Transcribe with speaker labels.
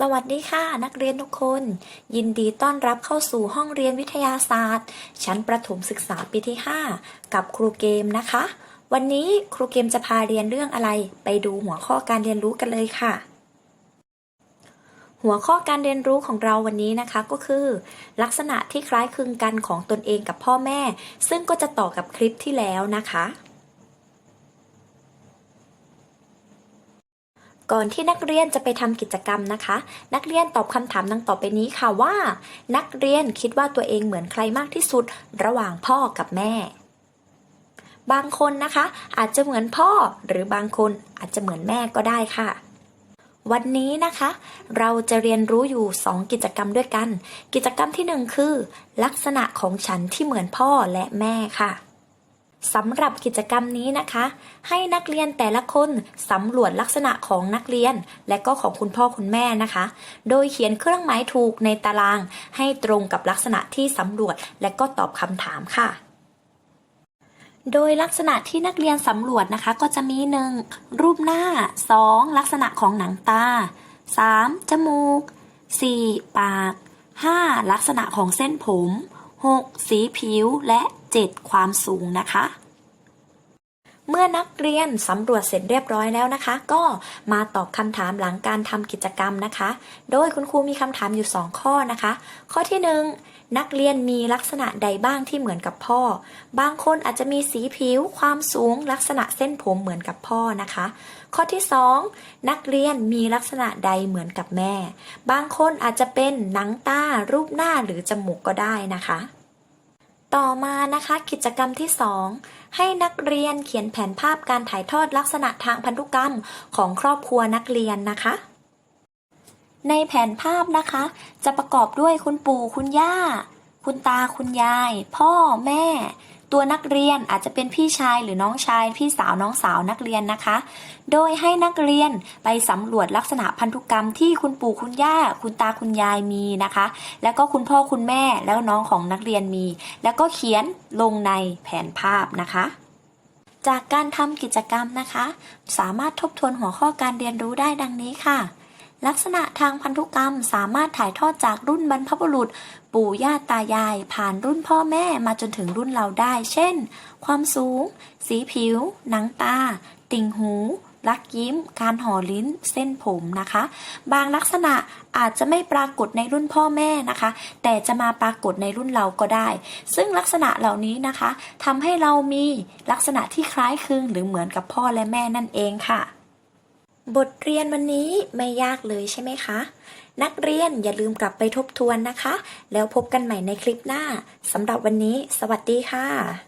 Speaker 1: สวัสดีค่ะ นักเรียนทุกคน ยินดีต้อนรับเข้าสู่ห้องเรียนวิทยาศาสตร์ ชั้นประถมศึกษาปีที่ 5 กับครูเกมนะคะ วันนี้ครูเกมจะพาเรียนเรื่องอะไร ไปดูหัวข้อการเรียนรู้กันเลยค่ะ หัวข้อการเรียนรู้ของเราวันนี้นะคะก็คือ ลักษณะที่คล้ายคลึงกันของตนเองกับพ่อแม่ ซึ่งก็จะต่อกับคลิปที่แล้วนะคะ ก่อนที่นักเรียนจะไปทำกิจกรรมนะคะ นักเรียนตอบคำถามดังต่อไปนี้ค่ะว่า นักเรียนคิดว่าตัวเองเหมือนใครมากที่สุด ระหว่างพ่อกับแม่ บางคนนะคะ อาจจะเหมือนพ่อหรือบางคนอาจจะเหมือนแม่ก็ได้ค่ะ วันนี้นะคะ เราจะเรียนรู้อยู่ 2 กิจกรรมด้วยกัน กิจกรรมที่ 1 คือ ลักษณะของฉันที่เหมือนพ่อและแม่ค่ะ สำหรับกิจกรรมนี้นะคะ ให้นักเรียนแต่ละคนสำรวจลักษณะของนักเรียน และก็ของคุณพ่อคุณแม่นะคะ โดยเขียนเครื่องหมายถูกในตาราง ให้ตรงกับลักษณะที่สำรวจและก็ตอบคำถามค่ะโดยลักษณะที่นักเรียนสำรวจนะคะก็จะมี 1. รูปหน้า 2. ลักษณะของหนังตา 3. จมูก 4. ปาก 5. ลักษณะของเส้นผม 6. สีผิวและ 7. ความสูงนะคะ เมื่อนักเรียนสำรวจเสร็จเรียบร้อยแล้วนะคะ ก็มาตอบคำถามหลังการทำกิจกรรมนะคะ โดยคุณครูมีคำถามอยู่ 2 ข้อนะคะ ข้อที่ 1 นักเรียนมีลักษณะใดบ้างที่เหมือนกับพ่อ บางคนอาจจะมีสีผิว ความสูง ลักษณะเส้นผมเหมือนกับพ่อนะคะ ข้อที่ 2 นักเรียนมีลักษณะใดเหมือนกับแม่ บางคนอาจจะเป็นหนังตารูปหน้าหรือจมูกก็ได้นะคะ ต่อมานะคะกิจกรรมที่ 2 ให้นักเรียนเขียนแผนภาพการถ่ายทอดลักษณะทางพันธุกรรมของครอบครัวนักเรียนนะคะ ในแผนภาพนะคะ จะประกอบด้วยคุณปู่คุณย่า คุณตาคุณยาย พ่อแม่ ตัวนักเรียนอาจจะเป็นพี่ชายหรือน้องชาย พี่สาวน้องสาวนักเรียนนะคะ โดยให้นักเรียนไปสำรวจลักษณะพันธุกรรมที่คุณปู่คุณย่า คุณตาคุณยายมีนะคะ แล้วก็คุณพ่อคุณแม่แล้วน้องของนักเรียนมี แล้วก็เขียนลงในแผนภาพนะคะจากการทำกิจกรรมนะคะ สามารถทบทวนหัวข้อการเรียนรู้ได้ดังนี้ค่ะ ลักษณะทางพันธุกรรมสามารถถ่ายทอดจากรุ่นบรรพบุรุษ ปู่ย่าตายาย ผ่านรุ่นพ่อแม่มาจนถึงรุ่นเราได้ เช่น ความสูง สีผิว หนังตา ติ่งหู ลักยิ้ม การห่อลิ้น เส้นผมนะคะ บางลักษณะอาจจะไม่ปรากฏในรุ่นพ่อแม่นะคะ แต่จะมาปรากฏในรุ่นเราก็ได้ ซึ่งลักษณะเหล่านี้นะคะทำให้เรามีลักษณะที่คล้ายคลึงหรือเหมือนกับพ่อและแม่นั่นเองค่ะ บทเรียนวันนี้ไม่ยากเลยใช่ไหมคะ นักเรียนอย่าลืมกลับไปทบทวนนะคะ แล้วพบกันใหม่ในคลิปหน้าสำหรับวันนี้ สวัสดีค่ะ